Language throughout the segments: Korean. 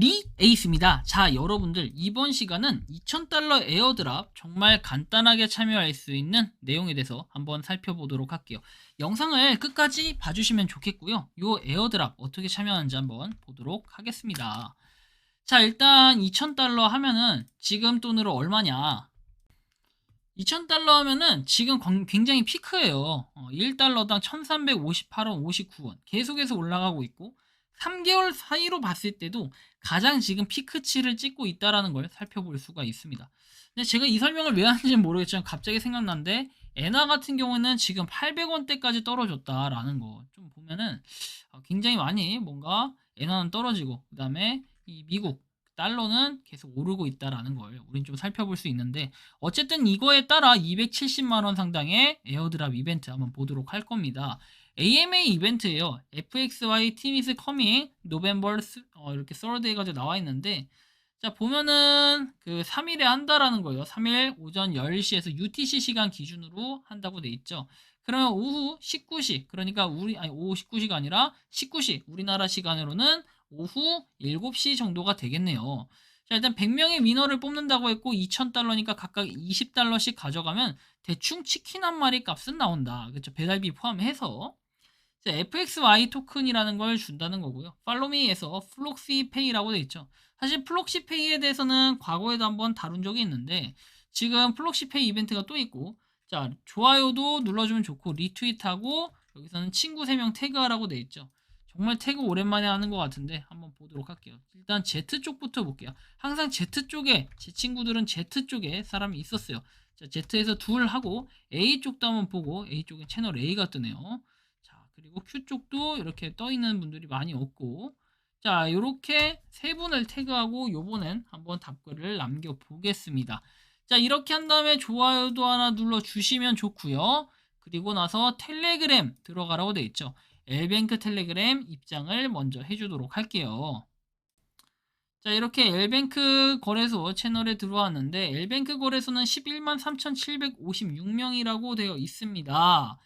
리 에이스입니다. 자, 여러분들 이번 시간은 2000달러 에어드랍 정말 간단하게 참여할 수 있는 내용에 대해서 한번 살펴보도록 할게요. 영상을 끝까지 봐주시면 좋겠고요. 요 에어드랍 어떻게 참여하는지 한번 보도록 하겠습니다. 자, 일단 2000달러 하면은 지금 돈으로 얼마냐? 2000달러 하면은 지금 광- 굉장히 피크예요. 어, 1달러당 1358원 59원. 계속해서 올라가고 있고 3개월 사이로 봤을 때도 가장 지금 피크치를 찍고 있다라는 걸 살펴볼 수가 있습니다. 근데 제가 이 설명을 왜 하는지는 모르겠지만 갑자기 생각났는데 에나 같은 경우는 지금 800원대까지 떨어졌다라는 거 좀 보면은 어, 굉장히 많이 뭔가 에나는 떨어지고 그다음에 이 미국 달러는 계속 오르고 있다라는 걸 우린 좀 살펴볼 수 있는데 어쨌든 이거에 따라 270만 원 상당의 에어드랍 이벤트 한번 보도록 할 겁니다. AMA 이벤트예요. FXY is coming November 스- 어, 이렇게 3rd 해가지고 나와 있는데 자 보면은 그 3일에 한다라는 거예요. 3일 오전 10시에서 UTC 시간 기준으로 한다고 돼 있죠. 그러면 오후 19시 그러니까 우리 아니 오후 19시가 아니라 19시 우리나라 시간으로는 오후 7시 정도가 되겠네요. 자, 일단 100명의 위너를 뽑는다고 했고 2,000달러니까 각각 20달러씩 가져가면 대충 치킨 한 마리 값은 나온다. 그렇죠? 배달비 포함해서. 자, FXY 토큰이라는 걸 준다는 거고요. 팔로미에서 플록시페이라고 돼 있죠. 사실 플록시페이에 대해서는 과거에도 한번 다룬 적이 있는데 지금 플록시페이 이벤트가 또 있고 자, 좋아요도 눌러주면 좋고 리트윗하고 여기서는 친구 3명 태그하라고 돼 있죠. 정말 태그 오랜만에 하는 것 같은데 한번 보도록 할게요. 일단 Z 쪽부터 볼게요. 항상 Z 쪽에 제 친구들은 Z 쪽에 사람이 있었어요. 자, Z에서 둘 하고 A 쪽도 한번 보고 A 쪽에 채널 A가 뜨네요. 자, 그리고 Q 쪽도 이렇게 떠 있는 분들이 많이 없고 자, 이렇게 세 분을 태그하고 요번엔 한번 답글을 남겨 보겠습니다. 자, 이렇게 한 다음에 좋아요도 하나 눌러 주시면 좋고요. 그리고 나서 텔레그램 들어가라고 돼 있죠. 엘뱅크 텔레그램 입장을 먼저 해주도록 할게요. 자, 이렇게 엘뱅크 거래소 채널에 들어왔는데, 엘뱅크 거래소는 11만 3,756명이라고 되어 있습니다.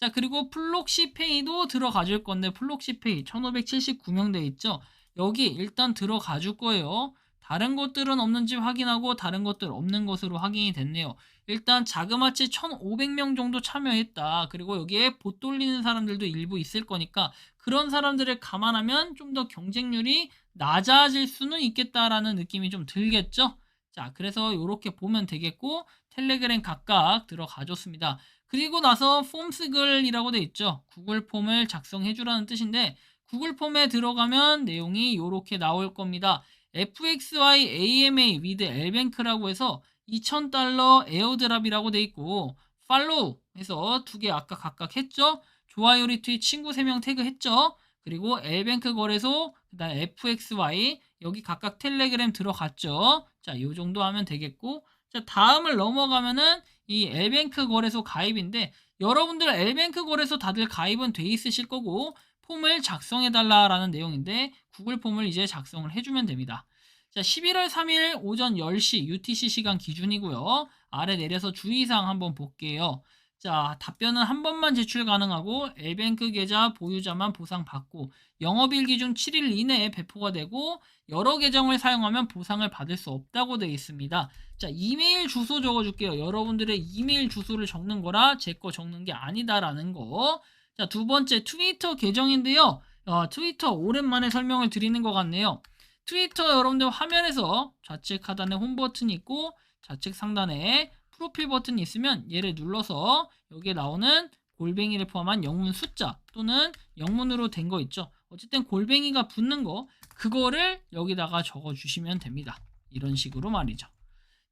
자, 그리고 플록시페이도 들어가 줄 건데, 플록시페이 1,579명 돼 있죠? 여기 일단 들어가 줄 거예요. 다른 것들은 없는지 확인하고, 다른 것들 없는 것으로 확인이 됐네요. 일단 자그마치 1,500명 정도 참여했다. 그리고 여기에 봇 돌리는 사람들도 일부 있을 거니까 그런 사람들을 감안하면 좀 더 경쟁률이 낮아질 수는 있겠다라는 느낌이 좀 들겠죠? 자, 그래서 이렇게 보면 되겠고 텔레그램 각각 들어가 줬습니다. 그리고 나서 폼스글이라고 돼 있죠. 구글 폼을 작성해 주라는 뜻인데 구글 폼에 들어가면 내용이 이렇게 나올 겁니다. FXY AMA with L뱅크라고 해서 2,000달러 에어드랍이라고 돼 있고 팔로우 해서 두 개 아까 각각 했죠. 좋아요 리트윗 친구 3명 태그 했죠. 그리고 L뱅크 거래소 그다음 FXY 여기 각각 텔레그램 들어갔죠. 자, 요 정도 하면 되겠고 자, 다음을 넘어가면은 이 L뱅크 거래소 가입인데 여러분들 L뱅크 거래소 다들 가입은 돼 있으실 거고 폼을 작성해 달라라는 내용인데 구글 폼을 이제 작성을 해 주면 됩니다. 자, 11월 3일 오전 10시 UTC 시간 기준이고요. 아래 내려서 주의사항 한번 볼게요. 자, 답변은 한 번만 제출 가능하고 엘뱅크 계좌 보유자만 보상받고 영업일 기준 7일 이내에 배포가 되고 여러 계정을 사용하면 보상을 받을 수 없다고 되어 있습니다. 자, 이메일 주소 적어 줄게요. 여러분들의 이메일 주소를 적는 거라 제 거 적는 게 아니다라는 거. 자, 두 번째 트위터 계정인데요. 어, 트위터 오랜만에 설명을 드리는 것 같네요. 트위터 여러분들 화면에서 좌측 하단에 홈 버튼이 있고 좌측 상단에 프로필 버튼이 있으면 얘를 눌러서 여기에 나오는 골뱅이를 포함한 영문 숫자 또는 영문으로 된 거 있죠. 어쨌든 골뱅이가 붙는 거 그거를 여기다가 적어 주시면 됩니다. 이런 식으로 말이죠.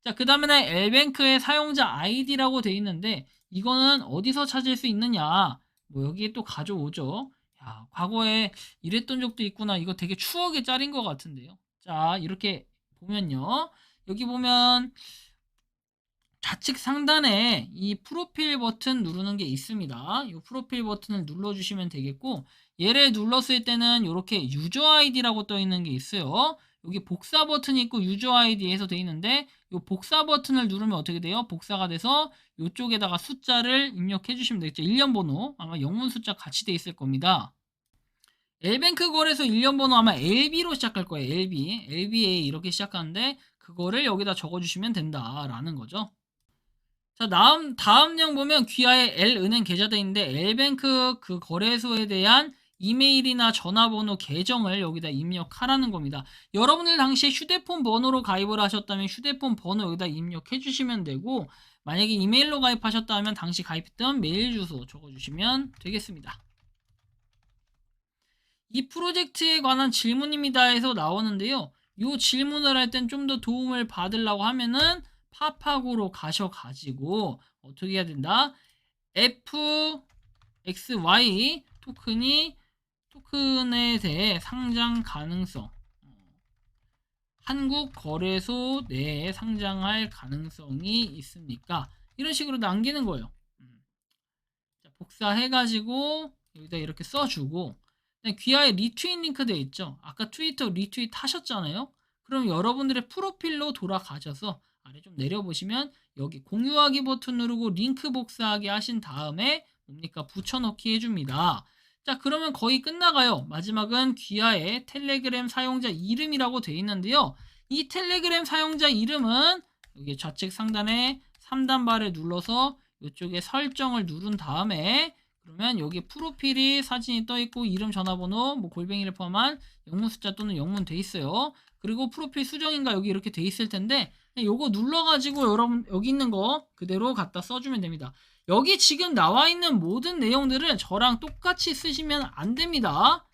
자, 그 다음에는 엘뱅크의 사용자 아이디라고 돼 있는데 이거는 어디서 찾을 수 있느냐? 뭐 여기에 또 가져오죠. 야, 과거에 이랬던 적도 있구나. 이거 되게 추억의 짤인 것 같은데요. 자, 이렇게 보면요. 여기 보면 좌측 상단에 이 프로필 버튼 누르는 게 있습니다. 이 프로필 버튼을 눌러주시면 되겠고 얘를 눌렀을 때는 이렇게 유저 아이디라고 떠 있는 게 있어요. 여기 복사 버튼이 있고 유저 아이디에서 돼 있는데 이 복사 버튼을 누르면 어떻게 돼요? 복사가 돼서 이쪽에다가 숫자를 입력해 주시면 되겠죠. 1년 번호 아마 영문 숫자 같이 돼 있을 겁니다. 엘뱅크 거래소 1년 번호 아마 LB로 시작할 거예요. LB. LBA 이렇게 시작하는데 그거를 여기다 적어 주시면 된다라는 거죠. 자, 다음 다음령 보면 귀하의 L은행 계좌돼 있는데 L뱅크 그 거래소에 대한 이메일이나 전화번호 계정을 여기다 입력하라는 겁니다. 여러분들 당시에 휴대폰 번호로 가입을 하셨다면 휴대폰 번호 여기다 입력해 주시면 되고 만약에 이메일로 가입하셨다면 당시 가입했던 메일 주소 적어 주시면 되겠습니다. 이 프로젝트에 관한 질문입니다에서 나오는데요. 이 질문을 할 땐 좀 더 도움을 받으려고 하면은 파파고로 가셔가지고 어떻게 해야 된다? FXY 토큰이 토큰에 대해 상장 가능성 어, 한국 거래소 내에 상장할 가능성이 있습니까? 이런 식으로 남기는 거예요. 음. 자, 복사해가지고 여기다 이렇게 써주고 귀하의 리트윗 링크 되어 있죠. 아까 트위터 리트윗 하셨잖아요. 그럼 여러분들의 프로필로 돌아가셔서 아래 좀 내려보시면 여기 공유하기 버튼 누르고 링크 복사하기 하신 다음에 뭡니까 붙여넣기 해줍니다. 자 그러면 거의 끝나가요. 마지막은 귀하의 텔레그램 사용자 이름이라고 되어 있는데요. 이 텔레그램 사용자 이름은 여기 좌측 상단에 3단 바를 눌러서 이쪽에 설정을 누른 다음에 그러면 여기 프로필이 사진이 떠 있고 이름 전화번호 뭐 골뱅이를 포함한 영문 숫자 또는 영문 돼 있어요. 그리고 프로필 수정인가 여기 이렇게 돼 있을 텐데 요거 눌러가지고 여러분 여기 있는 거 그대로 갖다 써주면 됩니다. 여기 지금 나와 있는 모든 내용들을 저랑 똑같이 쓰시면 안 됩니다.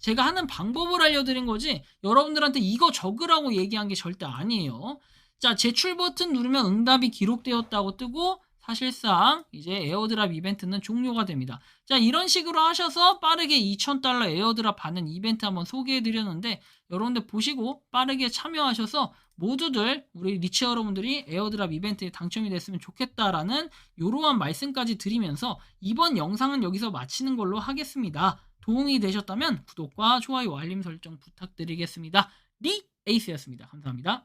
제가 하는 방법을 알려드린 거지 여러분들한테 이거 적으라고 얘기한 게 절대 아니에요. 자 제출 버튼 누르면 응답이 기록되었다고 뜨고 사실상 이제 에어드랍 이벤트는 종료가 됩니다. 자, 이런 식으로 하셔서 빠르게 2,000달러 에어드랍 받는 이벤트 한번 소개해 드렸는데 여러분들 보시고 빠르게 참여하셔서 모두들 우리 리치 여러분들이 에어드랍 이벤트에 당첨이 됐으면 좋겠다라는 이러한 말씀까지 드리면서 이번 영상은 여기서 마치는 걸로 하겠습니다. 도움이 되셨다면 구독과 좋아요, 알림 설정 부탁드리겠습니다. 리 에이스였습니다. 감사합니다.